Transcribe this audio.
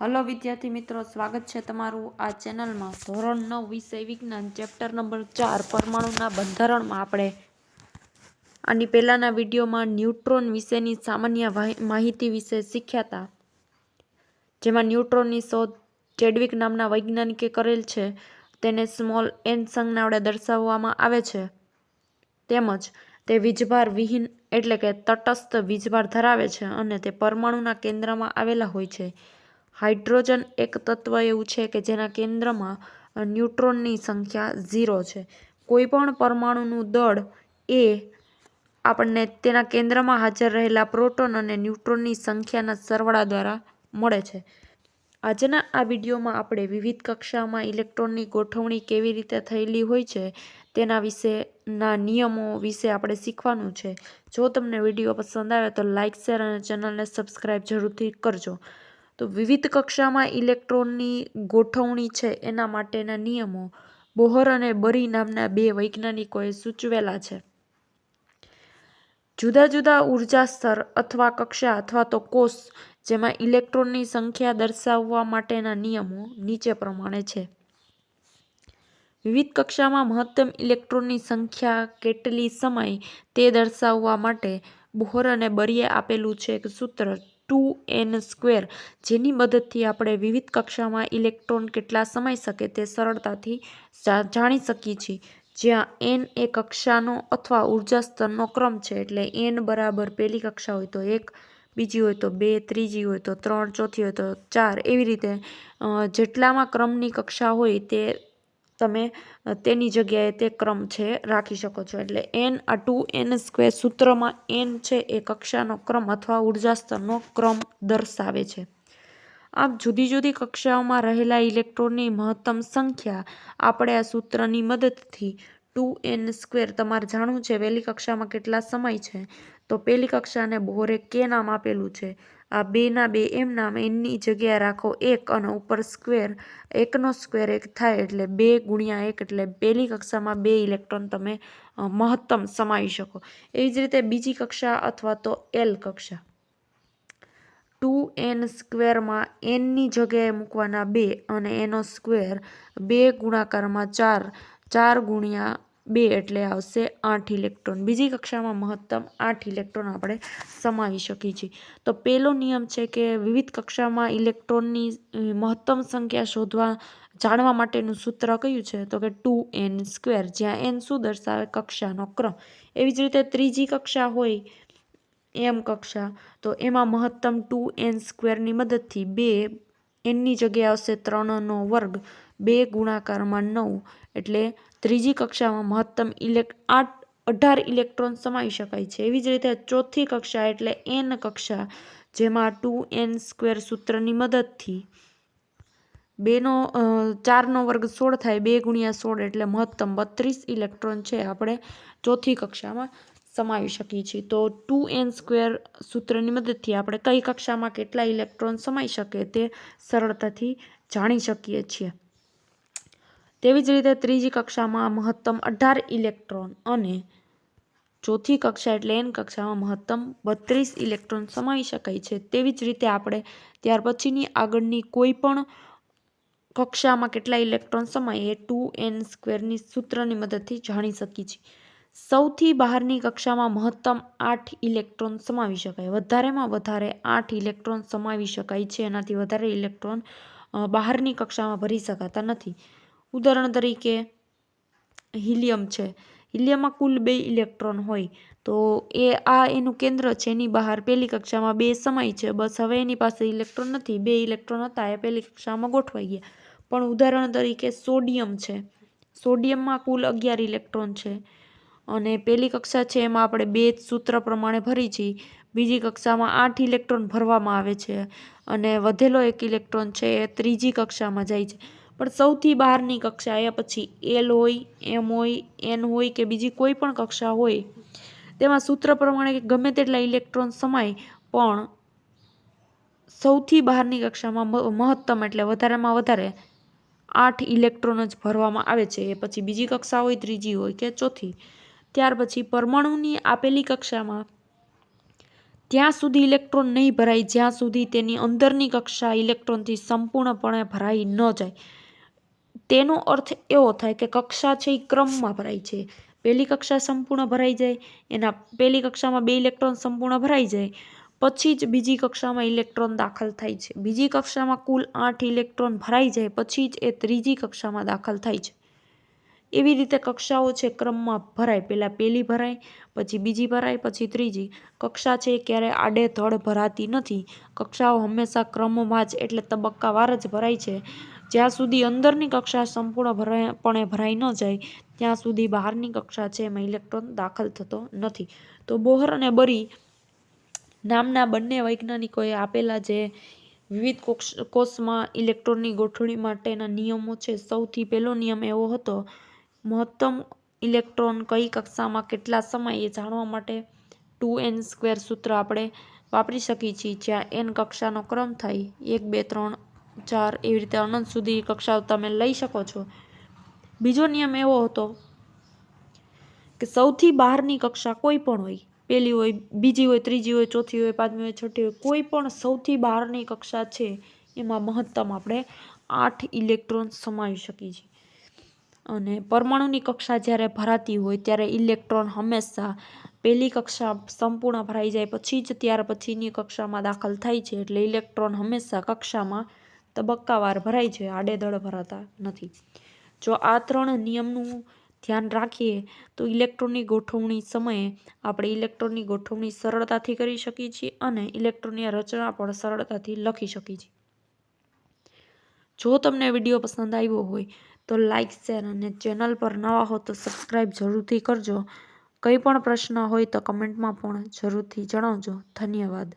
Hello વિદ્યાર્થી મિત્રો, સ્વાગત છે તમારું આ ચેનલમાં. ધોરણ નવ વિષય વિજ્ઞાન, ચેપ્ટર નંબર ચાર, પરમાણુના બંધારણમાં આપણે આની પહેલાંના વિડીયોમાં ન્યુટ્રોન વિશેની સામાન્ય માહિતી વિશે શીખ્યા હતા જેમાં ન્યુટ્રોનની શોધ ચેડવિક નામના વૈજ્ઞાનિકે કરેલ છે. તેને સ્મોલ એન સંજ્ઞા વડે દર્શાવવામાં આવે છે. તેમજ તે વીજભાર વિહીન એટલે કે તટસ્થ વીજભાર ધરાવે છે અને તે પરમાણુના કેન્દ્રમાં આવેલા હોય છે. હાઇડ્રોજન એક તત્વ એવું છે કે જેના કેન્દ્રમાં ન્યુટ્રોનની સંખ્યા ઝીરો છે. કોઈપણ પરમાણુનું દળ એ આપણને તેના કેન્દ્રમાં હાજર રહેલા પ્રોટોન અને ન્યુટ્રોનની સંખ્યાના સરવાળા દ્વારા મળે છે. આજના આ વિડીયોમાં આપણે વિવિધ કક્ષામાં ઇલેક્ટ્રોનની ગોઠવણી કેવી રીતે થયેલી હોય છે, તેના વિશેના નિયમો વિશે આપણે શીખવાનું છે. જો તમને વીડિયો પસંદ આવે તો લાઇક શેર અને ચેનલને સબસ્ક્રાઈબ જરૂરથી કરજો. તો વિવિધ કક્ષામાં ઇલેક્ટ્રોનની ગોઠવણી છે એના માટેના નિયમો બોહર અને બરી નામના બે વૈજ્ઞાનિકોએ સૂચવેલા છે. જુદા જુદા ઊર્જા સ્તર અથવા કક્ષા અથવા તો કોષ જેમાં ઇલેક્ટ્રોનની સંખ્યા દર્શાવવા માટેના નિયમો નીચે પ્રમાણે છે. વિવિધ કક્ષામાં મહત્તમ ઇલેક્ટ્રોનની સંખ્યા કેટલી સમય તે દર્શાવવા માટે બોહર અને બરીએ આપેલું છે એક સૂત્ર ટુ એન સ્ક્વેર. જેની મદદથી આપણે વિવિધ કક્ષામાં ઇલેક્ટ્રોન કેટલા સમય શકે તે સરળતાથી જાણી શકીએ છીએ. જ્યાં એન એ કક્ષાનો અથવા ઊર્જા સ્તરનો ક્રમ છે એટલે એન બરાબર પહેલી કક્ષા હોય તો એક, બીજી હોય તો બે, ત્રીજી હોય તો ત્રણ, ચોથી હોય તો ચાર. એવી રીતે જેટલામાં ક્રમની કક્ષા હોય તે તમે તેની જગ્યાએ તે ક્રમ છે, રાખી શકો છો. એટલે એન આ ટુ એન સ્ક્વેર સૂત્રમાં એન છે, એ કક્ષાનો ક્રમ અથવા ઊર્જા સ્તરનો ક્રમ દર્શાવે છે. આમ જુદી જુદી કક્ષાઓમાં રહેલા ઇલેક્ટ્રોનની મહત્તમ સંખ્યા આપણે આ સૂત્રની મદદથી ટુ એન સ્ક્વેર તમારે જાણવું છે, વહેલી કક્ષામાં કેટલા સમય છે? તો પહેલી કક્ષાને બોરે કે નામ આપેલું છે. આ બેના બે એમ નામ એનની જગ્યાએ રાખો એક અને ઉપર સ્ક્વેર એકનો સ્ક્વેર એક થાય એટલે બે ગુણ્યા એક એટલે પહેલી કક્ષામાં બે ઇલેક્ટ્રોન તમે મહત્તમ સમાવી શકો. એવી જ રીતે બીજી કક્ષા અથવા તો એલ કક્ષા. ટુ એન સ્ક્વેરમાં એનની જગ્યાએ મૂકવાના બે અને એનો સ્ક્વેર બે ગુણાકારમાં ચાર ચાર ગુણ્યા બે એટલે આવશે આઠ ઇલેક્ટ્રોન. બીજી કક્ષામાં મહત્તમ આઠ ઇલેક્ટ્રોન આપણે સમાવી શકીએ છીએ. તો પહેલો નિયમ છે કે વિવિધ કક્ષામાં ઇલેક્ટ્રોનની મહત્તમ સંખ્યા શોધવા, જાણવા માટેનું સૂત્ર કયું છે? તો કે ટુ એન સ્ક્વેર, જ્યાં એન શું દર્શાવે? કક્ષાનો ક્રમ. એવી જ રીતે ત્રીજી કક્ષા હોય, એમ કક્ષા. તો એમાં મહત્તમ ટુ એન સ્ક્વેરની મદદથી બે, એનની જગ્યાએ આવશે ત્રણનો વર્ગ. બે ગુણાકારમાં નવ, એટલે ત્રીજી કક્ષામાં મહત્તમ ઇલેક, આઠ, અઢાર ઇલેક્ટ્રોન સમાવી શકાય છે. એવી જ રીતે ચોથી કક્ષા એટલે એન કક્ષા, જેમાં ટુ એન સ્ક્વેર સૂત્રની મદદથી બેનો ચારનો વર્ગ સોળ થાય, બે ગુણ્યા સોળ એટલે મહત્તમ બત્રીસ ઇલેક્ટ્રોન છે આપણે ચોથી કક્ષામાં સમાવી શકીએ છીએ. તો ટુ એન સ્ક્વેર સૂત્રની મદદથી આપણે કઈ કક્ષામાં કેટલા ઇલેક્ટ્રોન સમાઈ શકે તે સરળતાથી જાણી શકીએ છીએ. તેવી જ રીતે ત્રીજી કક્ષામાં મહત્તમ અઢાર ઇલેક્ટ્રોન અને ચોથી કક્ષા એટલે એન કક્ષામાં મહત્તમ બત્રીસ ઇલેક્ટ્રોન સમાવી શકાય છે. તેવી જ રીતે આપણે ત્યાર પછીની આગળની કોઈ પણ કક્ષામાં કેટલા ઇલેક્ટ્રોન સમાય એ ટુ એન સ્ક્વેરની સૂત્રની મદદથી જાણી શકીએ છીએ. સૌથી બહારની કક્ષામાં મહત્તમ આઠ ઇલેક્ટ્રોન સમાવી શકાય. વધારેમાં વધારે આઠ ઇલેક્ટ્રોન સમાવી શકાય છે. એનાથી વધારે ઇલેક્ટ્રોન બહારની કક્ષામાં ભરી શકાતા નથી. ઉદાહરણ તરીકે હિલિયમ છે. હિલિયમમાં કુલ બે ઇલેક્ટ્રોન હોય. તો એ આ એનું કેન્દ્ર છે, એની બહાર પહેલી કક્ષામાં બે સમય છે. બસ હવે એની પાસે ઇલેક્ટ્રોન નથી. બે ઇલેક્ટ્રોન હતા, એ પહેલી કક્ષામાં ગોઠવાઈ ગયા. પણ ઉદાહરણ તરીકે સોડિયમ છે. સોડિયમમાં કુલ અગિયાર ઇલેક્ટ્રોન છે. અને પહેલી કક્ષા છે, એમાં આપણે બે જ સૂત્ર પ્રમાણે ભરી છીએ બીજી કક્ષામાં આઠ ઇલેક્ટ્રોન ભરવામાં આવે છે. અને વધેલો એક ઇલેક્ટ્રોન છે, એ ત્રીજી કક્ષામાં જાય છે. પણ સૌથી બહારની કક્ષા એ પછી એલ હોય એમ હોય એન હોય કે બીજી કોઈ પણ કક્ષા હોય. તેમાં સૂત્ર પ્રમાણે ગમે તેટલા ઇલેક્ટ્રોન સમાય, પણ સૌથી બહારની કક્ષામાં મહત્તમ એટલે વધારેમાં વધારે આઠ ઇલેક્ટ્રોન જ ભરવામાં આવે છે. એ પછી બીજી કક્ષા હોય, ત્રીજી હોય કે ચોથી. ત્યાર પછી પરમાણુની આપેલી કક્ષામાં ત્યાં સુધી ઇલેક્ટ્રોન નહીં ભરાય, જ્યાં સુધી તેની અંદરની કક્ષા ઇલેક્ટ્રોનથી સંપૂર્ણપણે ભરાઈ ન જાય. તેનો અર્થ એવો થાય કે કક્ષા છે એ ક્રમમાં ભરાય છે. પહેલી કક્ષા સંપૂર્ણ ભરાઈ જાય, એના પહેલી કક્ષામાં બે ઇલેક્ટ્રોન સંપૂર્ણ ભરાઈ જાય, પછી જ બીજી કક્ષામાં ઇલેક્ટ્રોન દાખલ થાય છે. બીજી કક્ષામાં કુલ આઠ ઇલેક્ટ્રોન ભરાઈ જાય, પછી જ એ ત્રીજી કક્ષામાં દાખલ થાય છે. એવી રીતે કક્ષાઓ છે ક્રમમાં ભરાય. પહેલાં પહેલી ભરાય, પછી બીજી ભરાય, પછી ત્રીજી. કક્ષા છે એ ક્યારે આડેધડ ભરાતી નથી. કક્ષાઓ હંમેશા ક્રમમાં જ, એટલે તબક્કાવાર જ ભરાય છે. જ્યાં સુધી અંદરની કક્ષા સંપૂર્ણ ભરાયપણે ભરાઈ ન જાય, ત્યાં સુધી બહારની કક્ષા છે એમાં ઇલેક્ટ્રોન દાખલ થતો નથી. તો બોહર અને બરી નામના બંને વૈજ્ઞાનિકોએ આપેલા જે વિવિધ કોક્ષ, કોષમાં ઇલેક્ટ્રોનની ગોઠવણી માટેના નિયમો છે, સૌથી પહેલો નિયમ એવો હતો, મહત્તમ ઇલેક્ટ્રોન કઈ કક્ષામાં કેટલા સમયે જાણવા માટે ટુ એન સ્ક્વેર સૂત્ર આપણે વાપરી શકીએ છીએ, જ્યાં એન કક્ષાનો ક્રમ થાય એક, બે, ત્રણ ચાર એવી રીતે અનંત સુધી કક્ષાઓ તમે લઈ શકો છો. બીજો નિયમ એવો હતો કે સૌથી બહારની કક્ષા કોઈ પણ હોય પહેલી હોય, બીજી હોય, ત્રીજી હોય, ચોથી હોય, પાંચમી હોય, છઠ્ઠી હોય, કોઈ પણ સૌથી બહારની કક્ષા છે, એમાં મહત્તમ આપણે આઠ ઇલેક્ટ્રોન સમાવી શકીએ છીએ. અને પરમાણુની કક્ષા જ્યારે ભરાતી હોય, ત્યારે ઇલેક્ટ્રોન હંમેશા પહેલી કક્ષા સંપૂર્ણ ભરાઈ જાય, પછી જ ત્યાર પછીની કક્ષામાં દાખલ થાય છે, એટલે ઇલેક્ટ્રોન હંમેશા કક્ષામાં તબક્કાવાર ભરાય છે આડેધડ ભરાતા નથી. જો આ ત્રણ નિયમનું ધ્યાન રાખીએ, તો ઇલેક્ટ્રોનની ગોઠવણી સમયે આપણે ઇલેક્ટ્રોનની ગોઠવણી સરળતાથી કરી શકીએ છીએ અને ઇલેક્ટ્રોનની રચના પણ સરળતાથી લખી શકીએ છીએ. જો તમને વીડિયો પસંદ આવ્યો હોય, તો લાઇક શેર અને ચેનલ પર નવા હો તો સબસ્ક્રાઈબ જરૂરથી કરજો. કંઈ પણ પ્રશ્ન હોય તો કમેન્ટમાં પણ જરૂરથી જણાવજો. ધન્યવાદ.